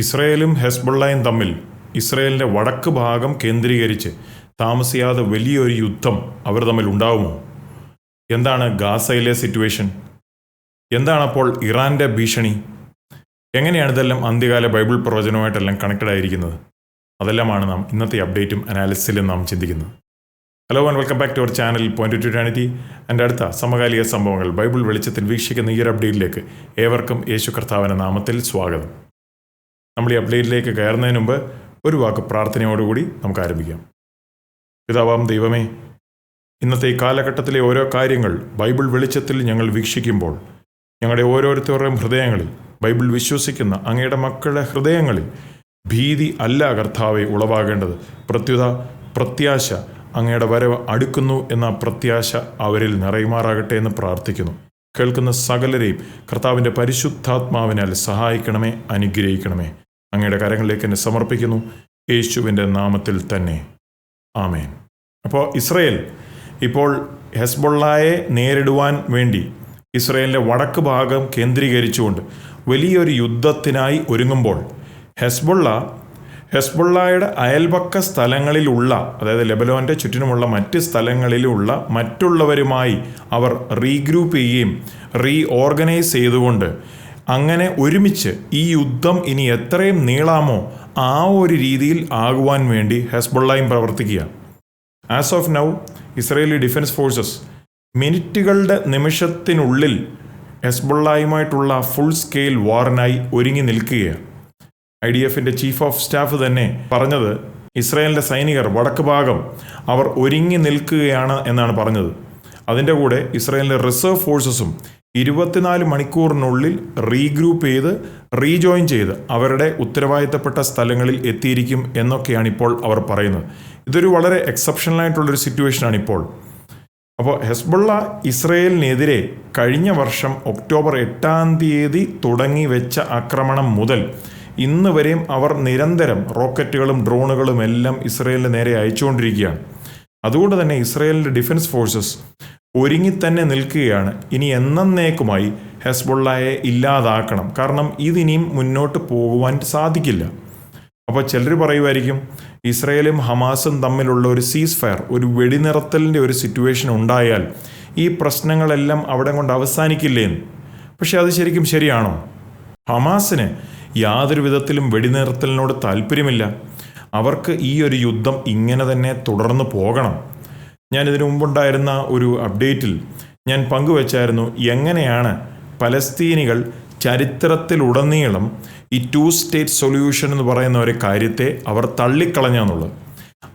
ഇസ്രയേലും ഹെസ്ബുള്ളയും തമ്മിൽ ഇസ്രയേലിന്റെ വടക്ക് ഭാഗം കേന്ദ്രീകരിച്ച് താമസിയാതെ വലിയൊരു യുദ്ധം അവർ തമ്മിൽ ഉണ്ടാവുമോ? എന്താണ് ഗാസയിലെ സിറ്റുവേഷൻ എന്താണപ്പോൾ ഇറാന്റെ ഭീഷണി? എങ്ങനെയാണ് ഇതെല്ലാം അന്ത്യകാല ബൈബിൾ പ്രവചനവുമായിട്ടെല്ലാം കണക്റ്റഡ് ആയിരിക്കുന്നത്? അതെല്ലാമാണ് നാം ഇന്നത്തെ അപ്ഡേറ്റും അനാലിസിലും നാം ചിന്തിക്കുന്നത്. Hello and welcome back to our channel point to eternity എന്റെ അടുത്ത സമകാലിക സംഭവങ്ങൾ ബൈബിൾ വെളിച്ചത്തിൽ വീക്ഷിക്കുന്ന ഈ ഒരു അപ്ഡേറ്റിലേക്ക് ഏവർക്കും യേശു കർത്താവിന്റെ നാമത്തിൽ സ്വാഗതം. നമ്മൾ ഈ അപ്ഡേറ്റിലേക്ക് കയറുന്നതിന് മുമ്പ് ഒരു വാക്ക് പ്രാർത്ഥനയോടുകൂടി നമുക്ക് ആരംഭിക്കാം. പിതാവാം ദൈവമേ ഇന്നത്തെ ഈ കാലഘട്ടത്തിലെ ഓരോ കാര്യങ്ങൾ ബൈബിൾ വെളിച്ചത്തിൽ ഞങ്ങൾ വീക്ഷിക്കുമ്പോൾ ഞങ്ങളുടെ ഓരോരുത്തരുടെയും ഹൃദയങ്ങളിൽ ബൈബിൾ വിശ്വസിക്കുന്ന അങ്ങയുടെ മക്കളുടെ ഹൃദയങ്ങളിൽ ഭീതി അല്ല കർത്താവെ ഉളവാകേണ്ടത്. പ്രത്യുത പ്രത്യാശ അങ്ങയുടെ വരവ് അടുക്കുന്നു എന്ന പ്രത്യാശ അവരിൽ നിറയുമാറാകട്ടെ എന്ന് പ്രാർത്ഥിക്കുന്നു. കേൾക്കുന്ന സകലരെയും കർത്താവിന്റെ പരിശുദ്ധാത്മാവിനാൽ സഹായിക്കണമേ അനുഗ്രഹിക്കണമേ. അങ്ങയുടെ കരങ്ങളിലേക്ക് എന്നെ സമർപ്പിക്കുന്നു. യേശുവിന്റെ നാമത്തിൽ തന്നെ. ആമേൻ. അപ്പോൾ ഇസ്രയേൽ ഇപ്പോൾ ഹെസ്ബൊള്ളായെ നേരിടുവാൻ വേണ്ടി ഇസ്രയേലിന്റെ വടക്ക് ഭാഗം കേന്ദ്രീകരിച്ചുകൊണ്ട് വലിയൊരു യുദ്ധത്തിനായി ഒരുങ്ങുമ്പോൾ ഹെസ്ബൊള്ള ഹെസ്ബുള്ളയുടെ അയൽപക്ക സ്ഥലങ്ങളിലുള്ള അതായത് ലെബലോന്റെ ചുറ്റിനുമുള്ള മറ്റ് സ്ഥലങ്ങളിലുള്ള മറ്റുള്ളവരുമായി അവർ റീഗ്രൂപ്പ് ചെയ്യുകയും റീ ഓർഗനൈസ് ചെയ്തുകൊണ്ട് അങ്ങനെ ഒരുമിച്ച് ഈ യുദ്ധം ഇനി എത്രയും നീളാമോ ആ ഒരു രീതിയിൽ ആകുവാൻ വേണ്ടി ഹെസ്ബുള്ളയും പ്രവർത്തിക്കുക. As of now Israeli defence forces മിനിറ്റുകളുടെ നിമിഷത്തിനുള്ളിൽ ഹെസ്ബുള്ളയുമായിട്ടുള്ള ഫുൾ സ്കെയിൽ വാറിനായി ഒരുങ്ങി നിൽക്കുകയാണ്. ഐ ഡി എഫിന്റെ ചീഫ് ഓഫ് സ്റ്റാഫ് തന്നെ പറഞ്ഞത് ഇസ്രായേലിന്റെ സൈനികർ വടക്ക് ഭാഗം അവർ ഒരുങ്ങി നിൽക്കുകയാണ് എന്നാണ് പറഞ്ഞത്. അതിന്റെ കൂടെ ഇസ്രായേലിന്റെ റിസർവ് ഫോഴ്സസും ഇരുപത്തിനാല് മണിക്കൂറിനുള്ളിൽ റീഗ്രൂപ്പ് ചെയ്ത് റീജോയിൻ ചെയ്ത് അവരുടെ ഉത്തരവാദിത്തപ്പെട്ട സ്ഥലങ്ങളിൽ എത്തിയിരിക്കും എന്നൊക്കെയാണ് ഇപ്പോൾ അവർ പറയുന്നത്. ഇതൊരു വളരെ എക്സെപ്ഷണൽ ആയിട്ടുള്ളൊരു സിറ്റുവേഷനാണ് ഇപ്പോൾ. അപ്പോൾ ഹെസ്ബുള്ള ഇസ്രയേലിനെതിരെ കഴിഞ്ഞ വർഷം ഒക്ടോബർ എട്ടാം തീയതി തുടങ്ങി വെച്ച ആക്രമണം മുതൽ ഇന്ന് വരെയും അവർ നിരന്തരം റോക്കറ്റുകളും ഡ്രോണുകളും എല്ലാം ഇസ്രയേലിന് നേരെ അയച്ചുകൊണ്ടിരിക്കുകയാണ്. അതുകൊണ്ട് തന്നെ ഇസ്രയേലിന്റെ ഡിഫൻസ് ഫോഴ്സസ് ഒരുങ്ങി തന്നെ നിൽക്കുകയാണ്. ഇനി എന്നേക്കുമായി ഹെസ്ബുള്ളയെ ഇല്ലാതാക്കണം. കാരണം ഇതിനിയും മുന്നോട്ട് പോകുവാൻ സാധിക്കില്ല. അപ്പോൾ ചിലർ പറയുമായിരിക്കും ഇസ്രയേലും ഹമാസും തമ്മിലുള്ള ഒരു സീസ് ഫയർ ഒരു വെടിനിറത്തലിന്റെ ഒരു സിറ്റുവേഷൻ ഉണ്ടായാൽ ഈ പ്രശ്നങ്ങളെല്ലാം അവിടെ കൊണ്ട് അവസാനിക്കില്ലേന്ന്. പക്ഷേ അത് ശരിക്കും ശരിയാണോ? ഹമാസിന് യാതൊരു വിധത്തിലും വെടിനിർത്തലിനോട് താല്പര്യമില്ല. അവർക്ക് ഈ ഒരു യുദ്ധം ഇങ്ങനെ തന്നെ തുടർന്ന് പോകണം. ഞാൻ ഇതിനു മുമ്പുണ്ടായിരുന്ന ഒരു അപ്ഡേറ്റിൽ ഞാൻ പങ്കുവച്ചായിരുന്നു എങ്ങനെയാണ് പലസ്തീനികൾ ചരിത്രത്തിലുടനീളം ഈ ടു സ്റ്റേറ്റ് സൊല്യൂഷൻ എന്ന് പറയുന്ന ഒരു കാര്യത്തെ അവർ തള്ളിക്കളഞ്ഞെന്നുള്ളത്.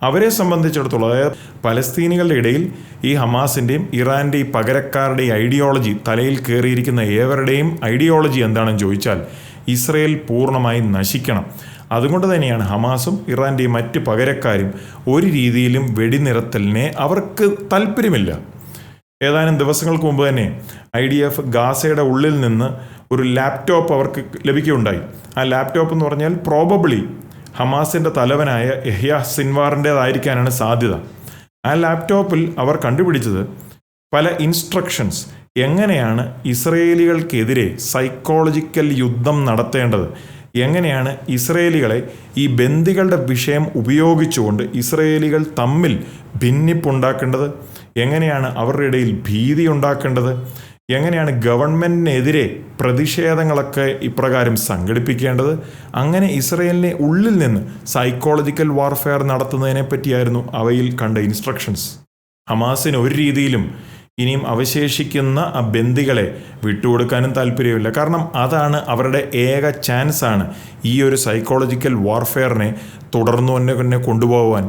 അവരെ സംബന്ധിച്ചിടത്തോളം അതായത് പലസ്തീനികളുടെ ഇടയിൽ ഈ ഹമാസിന്റെയും ഇറാന്റെയും പകരക്കാരുടെയും ഐഡിയോളജി തലയിൽ കയറിയിരിക്കുന്ന ഏവരുടെയും ഐഡിയോളജി എന്താണെന്ന് ചോദിച്ചാൽ ഇസ്രയേൽ പൂർണമായി നശിക്കണം. അതുകൊണ്ട് തന്നെയാണ് ഹമാസും ഇറാന്റെയും മറ്റ് പകരക്കാരും ഒരു രീതിയിലും വെടിനിരത്തലിനെ അവർക്ക് താല്പര്യമില്ല. ഏതാനും ദിവസങ്ങൾക്ക് മുമ്പ് തന്നെ ഐ ഡി എഫ് ഗാസയുടെ ഉള്ളിൽ നിന്ന് ഒരു ലാപ്ടോപ്പ് അവർക്ക് ലഭിക്കുകയുണ്ടായി. ആ ലാപ്ടോപ്പ് എന്ന് പറഞ്ഞാൽ പ്രോബബിളി ഹമാസിന്റെ തലവനായ എഹ്യ സിൻവാറിന്റേതായിരിക്കാനാണ് സാധ്യത. ആ ലാപ്ടോപ്പിൽ അവർ കണ്ടുപിടിച്ചത് പല ഇൻസ്ട്രക്ഷൻസ് എങ്ങനെയാണ് ഇസ്രയേലികൾക്കെതിരെ സൈക്കോളജിക്കൽ യുദ്ധം നടത്തേണ്ടത്? എങ്ങനെയാണ് ഇസ്രയേലികളെ ഈ ബന്ദികളുടെ വിഷയം ഉപയോഗിച്ചുകൊണ്ട് ഇസ്രയേലികൾ തമ്മിൽ ഭിന്നിപ്പുണ്ടാക്കേണ്ടത്? എങ്ങനെയാണ് അവരുടെ ഇടയിൽ ഭീതി ഉണ്ടാക്കേണ്ടത്? എങ്ങനെയാണ് ഗവൺമെന്റിനെതിരെ പ്രതിഷേധങ്ങളൊക്കെ ഇപ്രകാരം സംഘടിപ്പിക്കേണ്ടത്? അങ്ങനെ ഇസ്രയേലിനെ ഉള്ളിൽ നിന്ന് സൈക്കോളജിക്കൽ വാർഫെയർ നടത്തുന്നതിനെ പറ്റിയായിരുന്നു അവയിൽ കണ്ട ഇൻസ്ട്രക്ഷൻസ് ഹമാസിന് ഒരു രീതിയിലും ഇനിയും അവശേഷിക്കുന്ന ആ ബന്ദികളെ വിട്ടുകൊടുക്കാനും താല്പര്യമില്ല. കാരണം അതാണ് അവരുടെ ഏക ചാൻസ് ആണ് ഈ ഒരു സൈക്കോളജിക്കൽ വാർഫെയറിനെ തുടർന്നു തന്നെ തന്നെ കൊണ്ടുപോകാൻ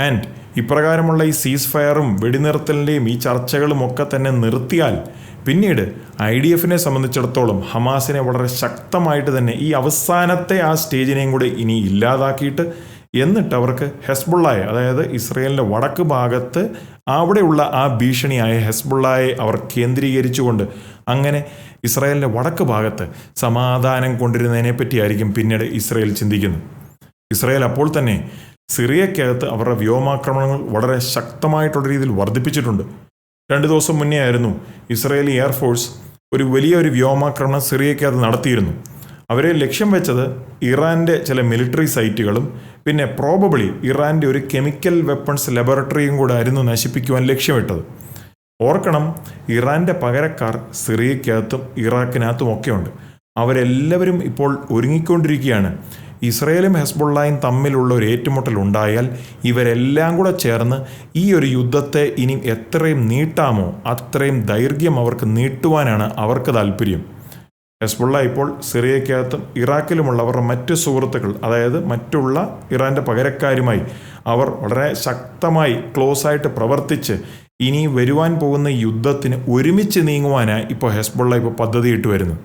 ആൻഡ് ഇപ്രകാരമുള്ള ഈ സീസ് ഫയറും വെടിനിർത്തലിന്റെയും ഈ ചർച്ചകളും ഒക്കെ തന്നെ നിർത്തിയാൽ പിന്നീട് ഐ ഡി എഫിനെ സംബന്ധിച്ചിടത്തോളം ഹമാസിനെ വളരെ ശക്തമായിട്ട് തന്നെ ഈ അവസാനത്തെ ആ സ്റ്റേജിനെയും കൂടെ ഇനി ഇല്ലാതാക്കിയിട്ട് എന്നിട്ട് അവർക്ക് ഹെസ്ബുള്ളായ അതായത് ഇസ്രയേലിന്റെ വടക്ക് ഭാഗത്ത് അവിടെയുള്ള ആ ഭീഷണിയായ ഹെസ്ബുള്ളായെ അവർ കേന്ദ്രീകരിച്ചുകൊണ്ട് അങ്ങനെ ഇസ്രായേലിന്റെ വടക്ക് ഭാഗത്ത് സമാധാനം കൊണ്ടിരുന്നതിനെ പറ്റിയായിരിക്കും പിന്നീട് ഇസ്രയേൽ ചിന്തിക്കുന്നത്. ഇസ്രയേൽ അപ്പോൾ തന്നെ സിറിയക്കകത്ത് അവരുടെ വ്യോമാക്രമണങ്ങൾ വളരെ ശക്തമായിട്ടുള്ള രീതിയിൽ വർദ്ധിപ്പിച്ചിട്ടുണ്ട്. രണ്ട് ദിവസം മുന്നേ ആയിരുന്നു ഇസ്രയേലി എയർഫോഴ്സ് ഒരു വലിയൊരു വ്യോമാക്രമണം സിറിയക്കകത്ത് നടത്തിയിരുന്നു. അവരെ ലക്ഷ്യം വെച്ചത് ഇറാന്റെ ചില മിലിറ്ററി സൈറ്റുകളും പിന്നെ പ്രോബബിളി ഇറാന്റെ ഒരു കെമിക്കൽ വെപ്പൺസ് ലബോറട്ടറിയും കൂടെ ആയിരുന്നു നശിപ്പിക്കുവാൻ ലക്ഷ്യമിട്ടത്. ഓർക്കണം ഇറാന്റെ പകരക്കാർ സിറിയക്കകത്തും ഇറാഖിനകത്തും ഒക്കെയുണ്ട്. അവരെല്ലാവരും ഇപ്പോൾ ഒരുങ്ങിക്കൊണ്ടിരിക്കുകയാണ്. ഇസ്രയേലും ഹെസ്ബുള്ളയും തമ്മിലുള്ള ഒരു ഏറ്റുമുട്ടൽ ഉണ്ടായാൽ ഇവരെല്ലാം കൂടെ ചേർന്ന് ഈ ഒരു യുദ്ധത്തെ ഇനി എത്രയും നീട്ടാമോ അത്രയും ദൈർഘ്യം അവർക്ക് നീട്ടുവാനാണ് അവർക്ക് താല്പര്യം. ഹെസ്ബുള്ള ഇപ്പോൾ സിറിയക്കകത്തും ഇറാഖിലുമുള്ള അവരുടെ മറ്റ് സുഹൃത്തുക്കൾ അതായത് മറ്റുള്ള ഇറാന്റെ പകരക്കാരുമായി അവർ വളരെ ശക്തമായി ക്ലോസ് ആയിട്ട് പ്രവർത്തിച്ച് ഇനി വരുവാൻ പോകുന്ന യുദ്ധത്തിന് ഒരുമിച്ച് നീങ്ങുവാനായി ഇപ്പോൾ ഹെസ്ബുള്ള ഇപ്പോൾ പദ്ധതിയിട്ട് വരുന്നു.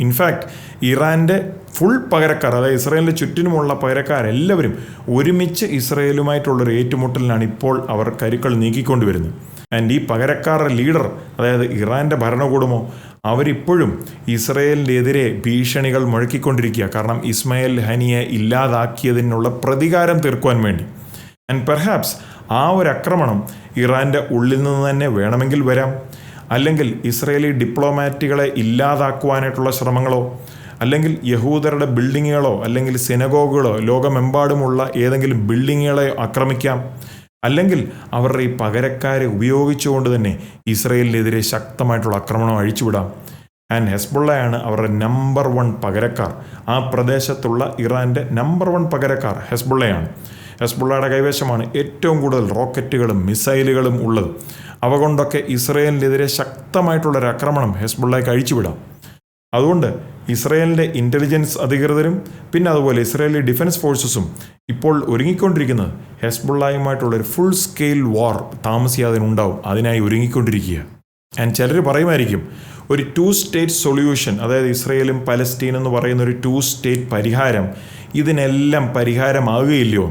ഇൻഫാക്ട് ഇറാന്റെ ഫുൾ പകരക്കാർ അതായത് ഇസ്രയേലിന്റെ ചുറ്റിനുമുള്ള പകരക്കാരെല്ലാവരും ഒരുമിച്ച് ഇസ്രയേലുമായിട്ടുള്ളൊരു ഏറ്റുമുട്ടലിനാണ് ഇപ്പോൾ അവർ കരുക്കൾ നീക്കിക്കൊണ്ടുവരുന്നത്. ആൻഡ് ഈ പകരക്കാരുടെ ലീഡർ അതായത് ഇറാന്റെ ഭരണകൂടമോ അവരിപ്പോഴും ഇസ്രയേലിനെതിരെ ഭീഷണികൾ മുഴക്കിക്കൊണ്ടിരിക്കുക. കാരണം ഇസ്മയിൽ ഹനിയെ ഇല്ലാതാക്കിയതിനുള്ള പ്രതികാരം തീർക്കുവാൻ വേണ്ടി. ആൻഡ് പെർഹാപ്സ് ആ ഒരു ആക്രമണം ഇറാന്റെ ഉള്ളിൽ നിന്ന് തന്നെ വേണമെങ്കിൽ വരാം. അല്ലെങ്കിൽ ഇസ്രയേലി ഡിപ്ലോമാറ്റുകളെ ഇല്ലാതാക്കുവാനായിട്ടുള്ള ശ്രമങ്ങളോ അല്ലെങ്കിൽ യഹൂദരുടെ ബിൽഡിങ്ങുകളോ അല്ലെങ്കിൽ സിനഗോഗുകളോ ലോകമെമ്പാടുമുള്ള ഏതെങ്കിലും ബിൽഡിങ്ങുകളെ ആക്രമിക്കാം. അല്ലെങ്കിൽ അവരുടെ ഈ പകരക്കാരെ ഉപയോഗിച്ചുകൊണ്ട് തന്നെ ഇസ്രയേലിനെതിരെ ശക്തമായിട്ടുള്ള ആക്രമണം അഴിച്ചുവിടാം. ആൻഡ് ഹെസ്ബുള്ളയാണ് അവരുടെ നമ്പർ വൺ പകരക്കാർ. ആ പ്രദേശത്തുള്ള ഇറാന്റെ നമ്പർ വൺ പകരക്കാർ ഹെസ്ബുള്ളയാണ്. ഹെസ്ബുള്ളയുടെ കൈവശമാണ് ഏറ്റവും കൂടുതൽ റോക്കറ്റുകളും മിസൈലുകളും ഉള്ളത്. അവ കൊണ്ടൊക്കെ ഇസ്രയേലിനെതിരെ ശക്തമായിട്ടുള്ളൊരു ആക്രമണം ഹെസ്ബുള്ളയ്ക്ക് അഴിച്ചുവിടാം. അതുകൊണ്ട് ഇസ്രയേലിന്റെ ഇന്റലിജൻസ് അധികൃതരും പിന്നെ അതുപോലെ ഇസ്രയേലി ഡിഫൻസ് ഫോഴ്സസും ഇപ്പോൾ ഒരുങ്ങിക്കൊണ്ടിരിക്കുന്നത് ഹെസ്ബുള്ളയുമായിട്ടുള്ള ഒരു ഫുൾ സ്കെയിൽ വാർ താമസിയാതെ ഉണ്ടാവും അതിനായി ഒരുങ്ങിക്കൊണ്ടിരിക്കുക. ആൻഡ് ചിലർ പറയുമായിരിക്കും ഒരു ടു സ്റ്റേറ്റ് സൊല്യൂഷൻ അതായത് ഇസ്രയേലും പലസ്തീനും എന്ന് പറയുന്ന ഒരു ടു സ്റ്റേറ്റ് പരിഹാരം ഇതിനെല്ലാം പരിഹാരമാകുകയില്ലയോ?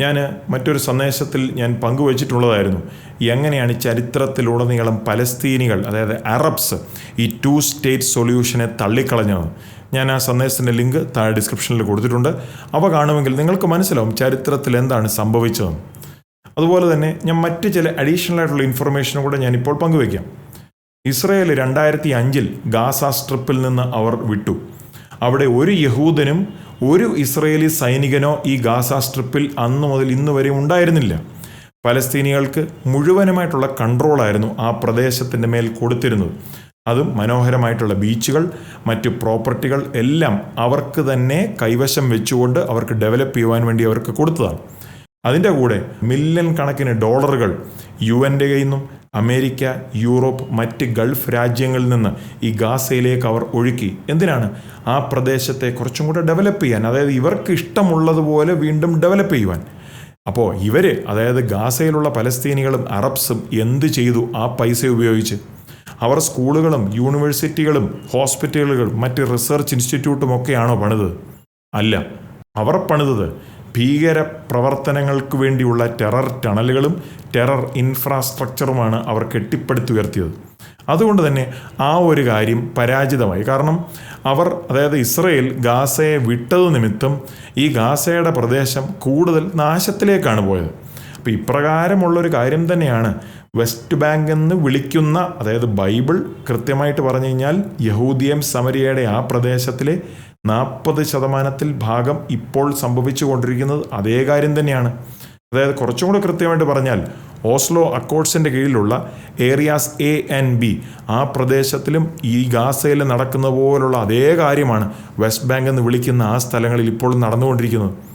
ഞാൻ മറ്റൊരു സന്ദേശത്തിൽ ഞാൻ പങ്കുവച്ചിട്ടുള്ളതായിരുന്നു. എങ്ങനെയാണ് ചരിത്രത്തിലുടനീളം പലസ്തീനികൾ അതായത് അറബ്സ് ഈ ടു സ്റ്റേറ്റ് സൊല്യൂഷനെ തള്ളിക്കളഞ്ഞത്? ഞാൻ ആ സന്ദേശത്തിന്റെ ലിങ്ക് താഴെ ഡിസ്ക്രിപ്ഷനിൽ കൊടുത്തിട്ടുണ്ട്. അവ കാണുമെങ്കിൽ നിങ്ങൾക്ക് മനസ്സിലാവും ചരിത്രത്തിൽ എന്താണ് സംഭവിച്ചത്. അതുപോലെ തന്നെ ഞാൻ മറ്റ് ചില അഡീഷണൽ ആയിട്ടുള്ള ഇൻഫർമേഷനും കൂടെ ഞാനിപ്പോൾ പങ്കുവയ്ക്കാം. ഇസ്രയേൽ രണ്ടായിരത്തി അഞ്ചിൽ ഗാസ സ്ട്രിപ്പിൽ നിന്ന് അവർ വിട്ടു. അവിടെ ഒരു യഹൂദനും ഒരു ഇസ്രയേലി സൈനികനോ ഈ ഗാസ സ്ട്രിപ്പിൽ അന്നു മുതൽ ഇന്ന് വരെ ഉണ്ടായിരുന്നില്ല. പലസ്തീനികൾക്ക് മുഴുവനുമായിട്ടുള്ള കൺട്രോളായിരുന്നു ആ പ്രദേശത്തിന്റെ മേൽ കൊടുത്തിരുന്നത്. അതും മനോഹരമായിട്ടുള്ള ബീച്ചുകൾ മറ്റു പ്രോപ്പർട്ടികൾ എല്ലാം അവർക്ക് തന്നെ കൈവശം വെച്ചുകൊണ്ട് അവർക്ക് ഡെവലപ്പ് ചെയ്യുവാൻ വേണ്ടി അവർക്ക് കൊടുത്തതാണ്. അതിന്റെ കൂടെ മില്യൺ കണക്കിന് ഡോളറുകൾ യു എന്റെ കയ്യിൽ നിന്നും അമേരിക്ക യൂറോപ്പ് മറ്റ് ഗൾഫ് രാജ്യങ്ങളിൽ നിന്ന് ഈ ഗാസയിലേക്ക് അവർ ഒഴുക്കി. എന്തിനാണ്? ആ പ്രദേശത്തെ കുറച്ചും കൂടെ ഡെവലപ്പ് ചെയ്യാൻ. അതായത് ഇവർക്ക് ഇഷ്ടമുള്ളതുപോലെ വീണ്ടും ഡെവലപ്പ് ചെയ്യുവാൻ. അപ്പോൾ ഇവർ അതായത് ഗാസയിലുള്ള പലസ്തീനികളും അറബ്സും എന്ത് ചെയ്തു ആ പൈസ ഉപയോഗിച്ച്? അവർ സ്കൂളുകളും യൂണിവേഴ്സിറ്റികളും ഹോസ്പിറ്റലുകളും മറ്റ് റിസർച്ച് ഇൻസ്റ്റിറ്റ്യൂട്ടും ഒക്കെയാണോ പണിത് അല്ല. അവർ പണിതത് ഭീകര പ്രവർത്തനങ്ങൾക്ക് വേണ്ടിയുള്ള ടെറർ ടണലുകളും ടെറർ ഇൻഫ്രാസ്ട്രക്ചറുമാണ് അവർ കെട്ടിപ്പടുത്തുയർത്തിയത്. അതുകൊണ്ട് തന്നെ ആ ഒരു കാര്യം പരാജിതമായി. കാരണം അവർ അതായത് ഇസ്രയേൽ ഗാസയെ വിട്ടത് നിമിത്തം ഈ ഗാസയുടെ പ്രദേശം കൂടുതൽ നാശത്തിലേക്കാണ് പോയത്. അപ്പോൾ ഇപ്രകാരമുള്ളൊരു കാര്യം തന്നെയാണ് വെസ്റ്റ് ബാങ്ക് എന്ന് വിളിക്കുന്ന അതായത് ബൈബിൾ കൃത്യമായിട്ട് പറഞ്ഞു കഴിഞ്ഞാൽ യഹൂദിയം സമരിയയുടെ ആ പ്രദേശത്തിലെ നാൽപ്പത് ശതമാനത്തിൽ ഭാഗം ഇപ്പോൾ സംഭവിച്ചു കൊണ്ടിരിക്കുന്നത് അതേ കാര്യം തന്നെയാണ്. അതായത് കുറച്ചും കൂടെ കൃത്യമായിട്ട് പറഞ്ഞാൽ ഓസ്ലോ അക്കോഡ്സിന്റെ കീഴിലുള്ള ഏരിയാസ് എ ആൻഡ് ബി ആ പ്രദേശത്തിലും ഈ ഗാസയിൽ നടക്കുന്ന പോലുള്ള അതേ കാര്യമാണ് വെസ്റ്റ് ബാങ്ക് എന്ന് വിളിക്കുന്ന ആ സ്ഥലങ്ങളിൽ ഇപ്പോൾ നടന്നുകൊണ്ടിരിക്കുന്നത്.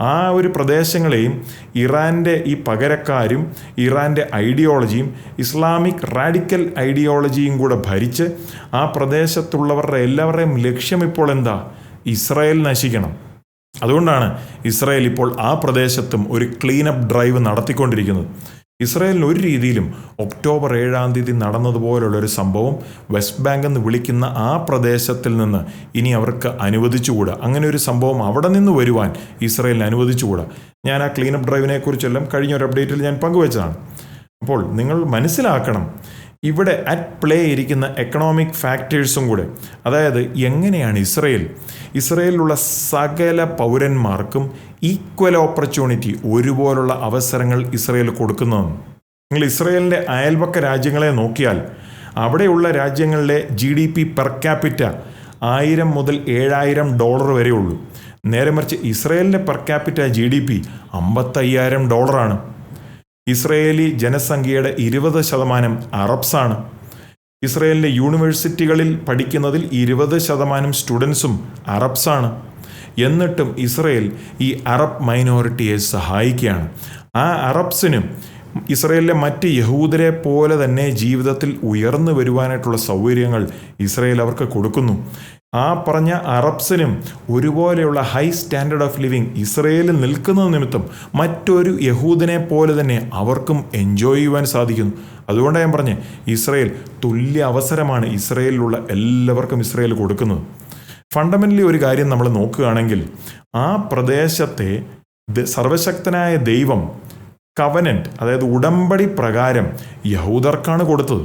ആ ഒരു പ്രദേശങ്ങളെയും ഇറാന്റെ ഈ പകരക്കാരും ഇറാന്റെ ഐഡിയോളജിയും ഇസ്ലാമിക് റാഡിക്കൽ ഐഡിയോളജിയും കൂടെ ഭരിച്ച് ആ പ്രദേശത്തുള്ളവരുടെ എല്ലാവരുടെയും ലക്ഷ്യം ഇപ്പോൾ എന്താ? ഇസ്രായേൽ നശിക്കണം. അതുകൊണ്ടാണ് ഇസ്രായേൽ ഇപ്പോൾ ആ പ്രദേശത്തും ഒരു ക്ലീനപ്പ് ഡ്രൈവ് നടത്തിക്കൊണ്ടിരിക്കുന്നത്. ഇസ്രായേലിന് ഒരു രീതിയിലും ഒക്ടോബർ ഏഴാം തീയതി നടന്നതുപോലുള്ള ഒരു സംഭവം വെസ്റ്റ് ബാങ്ക് എന്ന് വിളിക്കുന്ന ആ പ്രദേശത്തിൽ നിന്ന് ഇനി അവർക്ക് അനുവദിച്ചുകൂടാ. അങ്ങനെ ഒരു സംഭവം അവിടെ നിന്ന് വരുവാൻ ഇസ്രായേലിന് അനുവദിച്ചുകൂടാ. ഞാൻ ആ ക്ലീനപ്പ് ഡ്രൈവിനെ കുറിച്ചെല്ലാം കഴിഞ്ഞ ഒരു അപ്ഡേറ്റിൽ ഞാൻ പങ്കുവച്ചതാണ്. അപ്പോൾ നിങ്ങൾ മനസ്സിലാക്കണം ഇവിടെ അറ്റ് പ്ലേ ഇരിക്കുന്ന എക്കണോമിക് ഫാക്ടേഴ്സും കൂടെ. അതായത് എങ്ങനെയാണ് ഇസ്രയേൽ? ഇസ്രയേലിലുള്ള സകല പൗരന്മാർക്കും ഈക്വൽ ഓപ്പർച്യൂണിറ്റി ഒരുപോലുള്ള അവസരങ്ങൾ ഇസ്രയേൽ കൊടുക്കുന്നതെന്ന് നിങ്ങൾ ഇസ്രയേലിന്റെ അയൽപക്ക രാജ്യങ്ങളെ നോക്കിയാൽ അവിടെയുള്ള രാജ്യങ്ങളിലെ G D P per capita ആയിരം മുതൽ ഏഴായിരം ഡോളർ വരെയുള്ളൂ. നേരെ മറിച്ച് ഇസ്രയേലിന്റെ per capita G D P അമ്പത്തയ്യായിരം ഡോളറാണ്. ഇസ്രയേലി ജനസംഖ്യയുടെ ഇരുപത് ശതമാനം അറബ്സാണ്. ഇസ്രയേലിലെ യൂണിവേഴ്സിറ്റികളിൽ പഠിക്കുന്നതിൽ ഇരുപത് ശതമാനം സ്റ്റുഡൻസും അറബ്സാണ്. എന്നിട്ടും ഇസ്രയേൽ ഈ അറബ് മൈനോറിറ്റിയെ സഹായിക്കുകയാണ്. ആ അറബ്സിനും ഇസ്രയേലിലെ മറ്റ് യഹൂദരെ പോലെ തന്നെ ജീവിതത്തിൽ ഉയർന്നു വരുവാനായിട്ടുള്ള സൗകര്യങ്ങൾ ഇസ്രയേൽ അവർക്ക് കൊടുക്കുന്നു. ആ പറഞ്ഞ അറബ്സിനും ഒരുപോലെയുള്ള ഹൈ സ്റ്റാൻഡേർഡ് ഓഫ് ലിവിങ് ഇസ്രയേലിൽ നിൽക്കുന്ന നിമിത്തം മറ്റൊരു യഹൂദനെ പോലെ തന്നെ അവർക്കും എൻജോയ് ചെയ്യുവാൻ സാധിക്കുന്നു. അതുകൊണ്ടാണ് ഞാൻ പറഞ്ഞത് ഇസ്രയേൽ തുല്യ അവസരമാണ് ഇസ്രയേലിലുള്ള എല്ലാവർക്കും ഇസ്രയേൽ കൊടുക്കുന്നത്. ഫണ്ടമെന്റലി ഒരു കാര്യം നമ്മൾ നോക്കുകയാണെങ്കിൽ ആ പ്രദേശത്തെ സർവശക്തനായ ദൈവം കവനന്റ് അതായത് ഉടമ്പടി പ്രകാരം യഹൂദർക്കാണ് കൊടുത്തത്.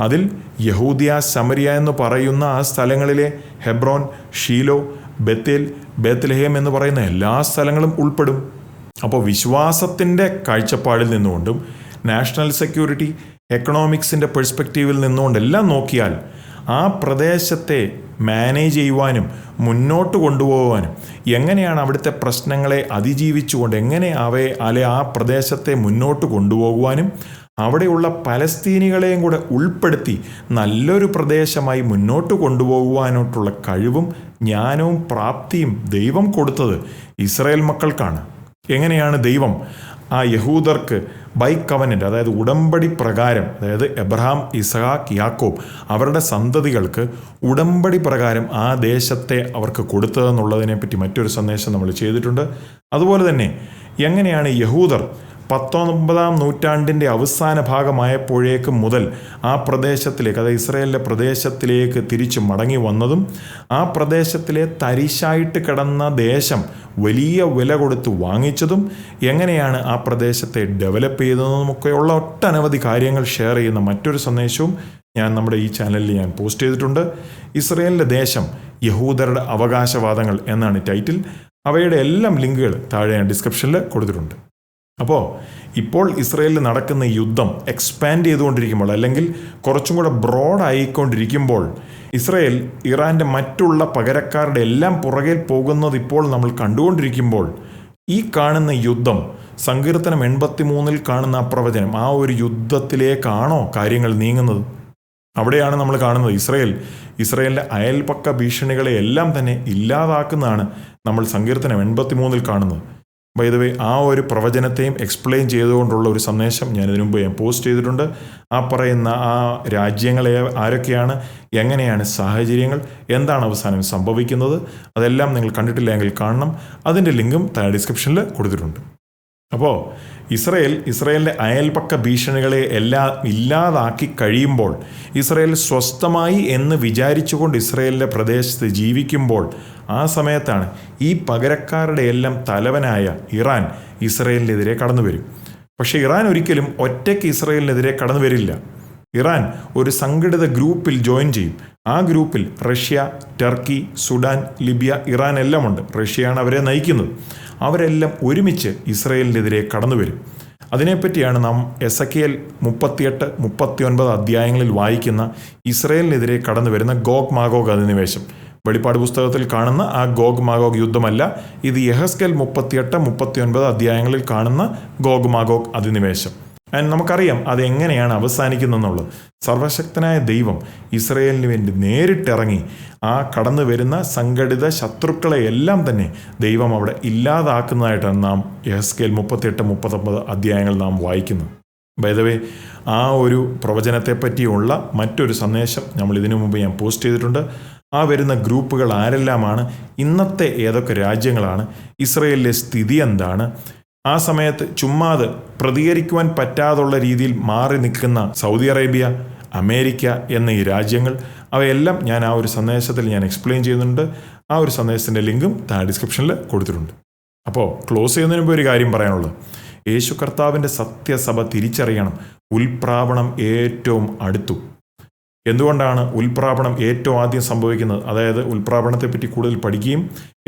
അതിൽ യഹൂദിയ സമരിയ എന്ന് പറയുന്ന ആ സ്ഥലങ്ങളിലെ ഹെബ്രോൻ ഷീലോ ബത്തേൽ ബേത്ലഹേം എന്ന് പറയുന്ന എല്ലാ സ്ഥലങ്ങളും ഉൾപ്പെടും. അപ്പോൾ വിശ്വാസത്തിന്റെ കാഴ്ചപ്പാടിൽ നിന്നുകൊണ്ടും നാഷണൽ സെക്യൂരിറ്റി എക്കണോമിക്സിന്റെ പെർസ്പെക്റ്റീവിൽ നിന്നുകൊണ്ടെല്ലാം നോക്കിയാൽ ആ പ്രദേശത്തെ മാനേജ് ചെയ്യുവാനും മുന്നോട്ട് കൊണ്ടുപോകാനും എങ്ങനെയാണ് അവിടുത്തെ പ്രശ്നങ്ങളെ അതിജീവിച്ചുകൊണ്ട് എങ്ങനെ അവയെ അല്ലെ ആ പ്രദേശത്തെ മുന്നോട്ട് കൊണ്ടുപോകുവാനും അവിടെയുള്ള പലസ്തീനികളെയും കൂടെ ഉൾപ്പെടുത്തി നല്ലൊരു പ്രദേശമായി മുന്നോട്ട് കൊണ്ടുപോകുവാനോട്ടുള്ള കഴിവും ജ്ഞാനവും പ്രാപ്തിയും ദൈവം കൊടുത്തത് ഇസ്രയേൽ മക്കൾക്കാണ്. എങ്ങനെയാണ് ദൈവം ആ യഹൂദർക്ക് ബൈ കവനന്റ് അതായത് ഉടമ്പടി പ്രകാരം അതായത് എബ്രഹാം ഇസഹാക്ക് യാക്കോബ് അവരുടെ സന്തതികൾക്ക് ഉടമ്പടി പ്രകാരം ആ ദേശത്തെ അവർക്ക് കൊടുത്തതെന്നുള്ളതിനെ പറ്റി മറ്റൊരു സന്ദേശം നമ്മൾ ചെയ്തിട്ടുണ്ട്. അതുപോലെ തന്നെ എങ്ങനെയാണ് യഹൂദർ പത്തൊമ്പതാം നൂറ്റാണ്ടിന്റെ അവസാന ഭാഗമായപ്പോഴേക്കും മുതൽ ആ പ്രദേശത്തിലേക്ക് അതായത് ഇസ്രായേലിലെ പ്രദേശത്തിലേക്ക് തിരിച്ചു മടങ്ങി വന്നതും ആ പ്രദേശത്തിലെ തരിശായിട്ട് കിടന്ന ദേശം വലിയ വില കൊടുത്ത് വാങ്ങിച്ചതും എങ്ങനെയാണ് ആ പ്രദേശത്തെ ഡെവലപ്പ് ചെയ്തതെന്നുമൊക്കെയുള്ള ഒട്ടനവധി കാര്യങ്ങൾ ഷെയർ ചെയ്യുന്ന മറ്റൊരു സന്ദേശവും ഞാൻ നമ്മുടെ ഈ ചാനലിൽ ഞാൻ പോസ്റ്റ് ചെയ്തിട്ടുണ്ട്. ഇസ്രയേലിന്റെ ദേശം യഹൂദരുടെ അവകാശവാദങ്ങൾ എന്നാണ് ടൈറ്റിൽ അവയുടെ എല്ലാം ലിങ്കുകൾ താഴെ ഞാൻ ഡിസ്ക്രിപ്ഷനിൽ കൊടുത്തിട്ടുണ്ട്. അപ്പോൾ ഇപ്പോൾ ഇസ്രയേലിൽ നടക്കുന്ന യുദ്ധം എക്സ്പാൻഡ് ചെയ്തുകൊണ്ടിരിക്കുമ്പോൾ അല്ലെങ്കിൽ കുറച്ചും കൂടെ ബ്രോഡ് ആയിക്കൊണ്ടിരിക്കുമ്പോൾ ഇസ്രയേൽ ഇറാന്റെ മറ്റുള്ള പകരക്കാരുടെ എല്ലാം പുറകെ പോകുന്നത് ഇപ്പോൾ നമ്മൾ കണ്ടുകൊണ്ടിരിക്കുമ്പോൾ ഈ കാണുന്ന യുദ്ധം സങ്കീർത്തനം എൺപത്തി മൂന്നിൽ കാണുന്ന ആ പ്രവചനം ആ ഒരു യുദ്ധത്തിലേക്കാണോ കാര്യങ്ങൾ നീങ്ങുന്നത്? അവിടെയാണ് നമ്മൾ കാണുന്നത് ഇസ്രയേൽ ഇസ്രയേലിന്റെ അയൽപക്ക ഭീഷണികളെ എല്ലാം തന്നെ ഇല്ലാതാക്കുന്നതാണ് നമ്മൾ സങ്കീർത്തനം എൺപത്തി മൂന്നിൽ കാണുന്നത്. വൈദവേ ആ ഒരു പ്രവചനത്തെയും എക്സ്പ്ലെയിൻ ചെയ്തുകൊണ്ടുള്ള ഒരു സന്ദേശം ഞാൻ ഇതിനു മുമ്പ് ഞാൻ പോസ്റ്റ് ചെയ്തിട്ടുണ്ട്. ആ പറയുന്ന ആ രാജ്യങ്ങളെ ആരൊക്കെയാണ് എങ്ങനെയാണ് സാഹചര്യങ്ങൾ എന്താണ് അവസാനം സംഭവിക്കുന്നത് അതെല്ലാം നിങ്ങൾ കണ്ടിട്ടില്ലെങ്കിൽ കാണണം. അതിന്റെ ലിങ്കും താഴെ ഡിസ്ക്രിപ്ഷനിൽ കൊടുത്തിട്ടുണ്ട്. അപ്പോൾ ഇസ്രയേൽ ഇസ്രയേലിന്റെ അയൽപക്ക ഭീഷണികളെ എല്ലാ ഇല്ലാതാക്കി കഴിയുമ്പോൾ ഇസ്രയേൽ സ്വസ്ഥമായി എന്ന് വിചാരിച്ചുകൊണ്ട് ഇസ്രയേലിന്റെ പ്രദേശത്ത് ജീവിക്കുമ്പോൾ ആ സമയത്താണ് ഈ പകരക്കാരുടെ എല്ലാം തലവനായ ഇറാൻ ഇസ്രയേലിനെതിരെ കടന്നു വരും. പക്ഷേ ഇറാൻ ഒരിക്കലും ഒറ്റയ്ക്ക് ഇസ്രയേലിനെതിരെ കടന്നു വരില്ല. ഇറാൻ ഒരു സംഘടിത ഗ്രൂപ്പിൽ ജോയിൻ ചെയ്യും. ആ ഗ്രൂപ്പിൽ Russia Turkey Sudan Libya Iran എല്ലാം ഉണ്ട്. റഷ്യയാണ് അവരെ നയിക്കുന്നത്. അവരെല്ലാം ഒരുമിച്ച് ഇസ്രയേലിനെതിരെ കടന്നു വരും. അതിനെപ്പറ്റിയാണ് നാം എസ് എ കെ എൽ മുപ്പത്തിയെട്ട് മുപ്പത്തിയൊൻപത് അധ്യായങ്ങളിൽ വായിക്കുന്ന ഇസ്രയേലിനെതിരെ കടന്നു വരുന്ന ഗോഗ് മാഗോഗ് അധിനിവേശം. വെളിപ്പാട് പുസ്തകത്തിൽ കാണുന്ന ആ ഗോഗ് മാഗോഗ് യുദ്ധമല്ല ഇത് യഹസ്കൽ മുപ്പത്തിയെട്ട് മുപ്പത്തിയൊൻപത് അധ്യായങ്ങളിൽ കാണുന്ന ഗോഗ് മാഗോഗ് അധിനിവേശം. ആൻഡ് നമുക്കറിയാം അത് എങ്ങനെയാണ് അവസാനിക്കുന്നതെന്നുള്ളത്. സർവശക്തനായ ദൈവം ഇസ്രയേലിന് വേണ്ടി നേരിട്ടിറങ്ങി ആ കടന്നു വരുന്ന സംഘടിത ശത്രുക്കളെ എല്ലാം തന്നെ ദൈവം അവിടെ ഇല്ലാതാക്കുന്നതായിട്ടാണ് നാം യഹസ്കേൽ മുപ്പത്തിയെട്ട് മുപ്പത്തൊമ്പത് അധ്യായങ്ങൾ നാം വായിക്കുന്നത്. ബൈദവേ ആ ഒരു പ്രവചനത്തെ പറ്റിയുള്ള മറ്റൊരു സന്ദേശം നമ്മൾ ഇതിനു മുമ്പ് ഞാൻ പോസ്റ്റ് ചെയ്തിട്ടുണ്ട്. ആ വരുന്ന ഗ്രൂപ്പുകൾ ആരെല്ലാമാണ്? ഇന്നത്തെ ഏതൊക്കെ രാജ്യങ്ങളാണ്? ഇസ്രയേലിലെ സ്ഥിതി എന്താണ്? ആ സമയത്ത് ചുമ്മാതെ പ്രതികരിക്കുവാൻ പറ്റാതുള്ള രീതിയിൽ മാറി നിൽക്കുന്ന സൗദി അറേബ്യ അമേരിക്ക എന്ന ഈ രാജ്യങ്ങൾ അവയെല്ലാം ഞാൻ ആ ഒരു സന്ദേശത്തിൽ ഞാൻ എക്സ്പ്ലെയിൻ ചെയ്യുന്നുണ്ട്. ആ ഒരു സന്ദേശത്തിന്റെ ലിങ്കും താ ഡിസ്ക്രിപ്ഷനിൽ കൊടുത്തിട്ടുണ്ട്. അപ്പോൾ ക്ലോസ് ചെയ്യുന്നതിന് മുമ്പ് ഒരു കാര്യം പറയാനുള്ളത്. യേശു കർത്താവിന്റെ സത്യസഭ തിരിച്ചറിയണം. ഉൽപ്രാപണം ഏറ്റവും അടുത്തു. എന്തുകൊണ്ടാണ് ഉൽപ്രാപണം ഏറ്റവും ആദ്യം സംഭവിക്കുന്നത്? അതായത് ഉൽപ്രാപണത്തെപ്പറ്റി കൂടുതൽ പഠിക്കുകയും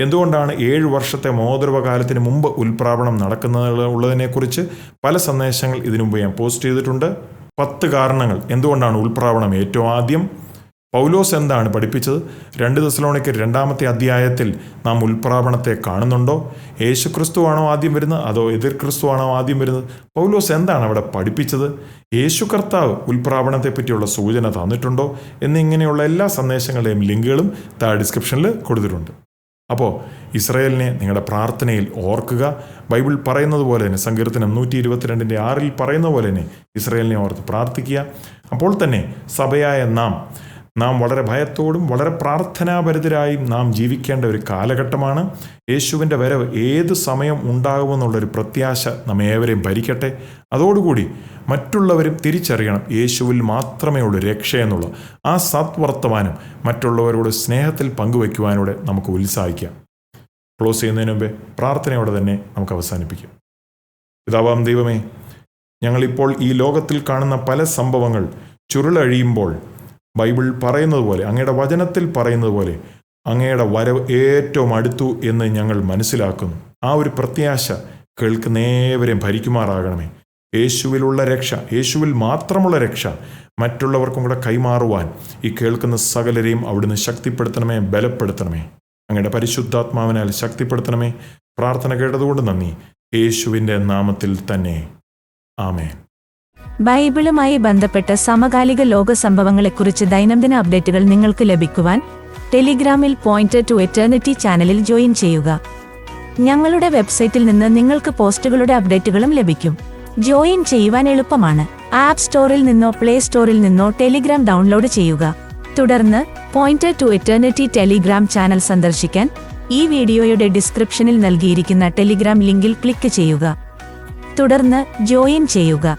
എന്തുകൊണ്ടാണ് ഏഴ് വർഷത്തെ മോതൃവകാലത്തിന് മുമ്പ് ഉൽപ്രാപണം നടക്കുന്നത് ഉള്ളതിനെക്കുറിച്ച് പല സന്ദേശങ്ങൾ ഇതിനു മുമ്പ് ഞാൻ പോസ്റ്റ് ചെയ്തിട്ടുണ്ട്. പത്ത് കാരണങ്ങൾ. എന്തുകൊണ്ടാണ് ഉൽപ്രാപണം ഏറ്റവും ആദ്യം? പൗലോസ് എന്താണ് പഠിപ്പിച്ചത്? രണ്ട് ദശലോണിക്ക് രണ്ടാമത്തെ അധ്യായത്തിൽ നാം ഉൽപ്രാപണത്തെ കാണുന്നുണ്ടോ? യേശു ക്രിസ്തുവാണോ ആദ്യം വരുന്നത്? അതോ എതിർ ക്രിസ്തുവാണോ ആദ്യം വരുന്നത്? പൗലോസ് എന്താണ് അവിടെ പഠിപ്പിച്ചത്? യേശു കർത്താവ് ഉൽപ്രാപണത്തെപ്പറ്റിയുള്ള സൂചന തന്നിട്ടുണ്ടോ? എന്നിങ്ങനെയുള്ള എല്ലാ സന്ദേശങ്ങളുടെയും ലിങ്കുകളും താഴെ ഡിസ്ക്രിപ്ഷനിൽ കൊടുത്തിട്ടുണ്ട്. അപ്പോൾ ഇസ്രയേലിനെ നിങ്ങളുടെ പ്രാർത്ഥനയിൽ ഓർക്കുക. ബൈബിൾ പറയുന്നത് പോലെ തന്നെ സങ്കീർത്തനം നൂറ്റി ഇരുപത്തിരണ്ടിന്റെ ആറിൽ പറയുന്ന പോലെ തന്നെ ഇസ്രയേലിനെ ഓർത്ത് പ്രാർത്ഥിക്കുക. അപ്പോൾ തന്നെ സഭയായ നാം നാം വളരെ ഭയത്തോടും വളരെ പ്രാർത്ഥനാപരിതരായും നാം ജീവിക്കേണ്ട ഒരു കാലഘട്ടമാണ്. യേശുവിന്റെ വരവ് ഏത് സമയം ഉണ്ടാകുമെന്നുള്ളൊരു പ്രത്യാശ നമ്മേവരെയും ഭരിക്കട്ടെ. അതോടുകൂടി മറ്റുള്ളവരും തിരിച്ചറിയണം യേശുവിൽ മാത്രമേ ഉള്ളൂ രക്ഷയെന്നുള്ള ആ സത്വർത്തമാനം മറ്റുള്ളവരോട് സ്നേഹത്തിൽ പങ്കുവയ്ക്കുവാനൂടെ നമുക്ക് ഉത്സാഹിക്കാം. ക്ലോസ് ചെയ്യുന്നതിന് മുമ്പേ പ്രാർത്ഥനയോടെ തന്നെ നമുക്ക് അവസാനിപ്പിക്കാം. പിതാവാം ദൈവമേ ഞങ്ങളിപ്പോൾ ഈ ലോകത്തിൽ കാണുന്ന പല സംഭവങ്ങൾ ചുരുളഴിയുമ്പോൾ ബൈബിൾ പറയുന്നത് പോലെ അങ്ങയുടെ വചനത്തിൽ പറയുന്നത് പോലെ അങ്ങയുടെ വരവ് ഏറ്റവും അടുത്തു എന്ന് ഞങ്ങൾ മനസ്സിലാക്കുന്നു. ആ ഒരു പ്രത്യാശ കേൾക്കുന്നേവരെയും ഭരിക്കുമാറാകണമേ. യേശുവിലുള്ള രക്ഷ യേശുവിൽ മാത്രമുള്ള രക്ഷ മറ്റുള്ളവർക്കും കൂടെ കൈമാറുവാൻ ഈ കേൾക്കുന്ന സകലരെയും അവിടുന്ന് ശക്തിപ്പെടുത്തണമേ ബലപ്പെടുത്തണമേ. അങ്ങയുടെ പരിശുദ്ധാത്മാവിനാൽ ശക്തിപ്പെടുത്തണമേ. പ്രാർത്ഥന കേട്ടതുകൊണ്ട് നന്ദി. യേശുവിന്റെ നാമത്തിൽ തന്നെ. ആമേൻ. ബൈബിളുമായി ബന്ധപ്പെട്ട സമകാലിക ലോക സംഭവങ്ങളെക്കുറിച്ച് ദൈനംദിന അപ്ഡേറ്റുകൾ നിങ്ങൾക്ക് ലഭിക്കുവാൻ ടെലിഗ്രാമിൽ പോയിന്റ് ടു എറ്റേണിറ്റി ചാനലിൽ ജോയിൻ ചെയ്യുക. ഞങ്ങളുടെ വെബ്സൈറ്റിൽ നിന്ന് നിങ്ങൾക്ക് പോസ്റ്റുകളുടെ അപ്ഡേറ്റുകളും ലഭിക്കും. ജോയിൻ ചെയ്യുവാൻ എളുപ്പമാണ്. ആപ്പ് സ്റ്റോറിൽ നിന്നോ പ്ലേ സ്റ്റോറിൽ നിന്നോ ടെലിഗ്രാം ഡൗൺലോഡ് ചെയ്യുക. തുടർന്ന് point to eternity Telegram channel സന്ദർശിക്കാൻ ഈ വീഡിയോയുടെ ഡിസ്ക്രിപ്ഷനിൽ നൽകിയിരിക്കുന്ന ടെലിഗ്രാം ലിങ്കിൽ ക്ലിക്ക് ചെയ്യുക. തുടർന്ന് ജോയിൻ ചെയ്യുക.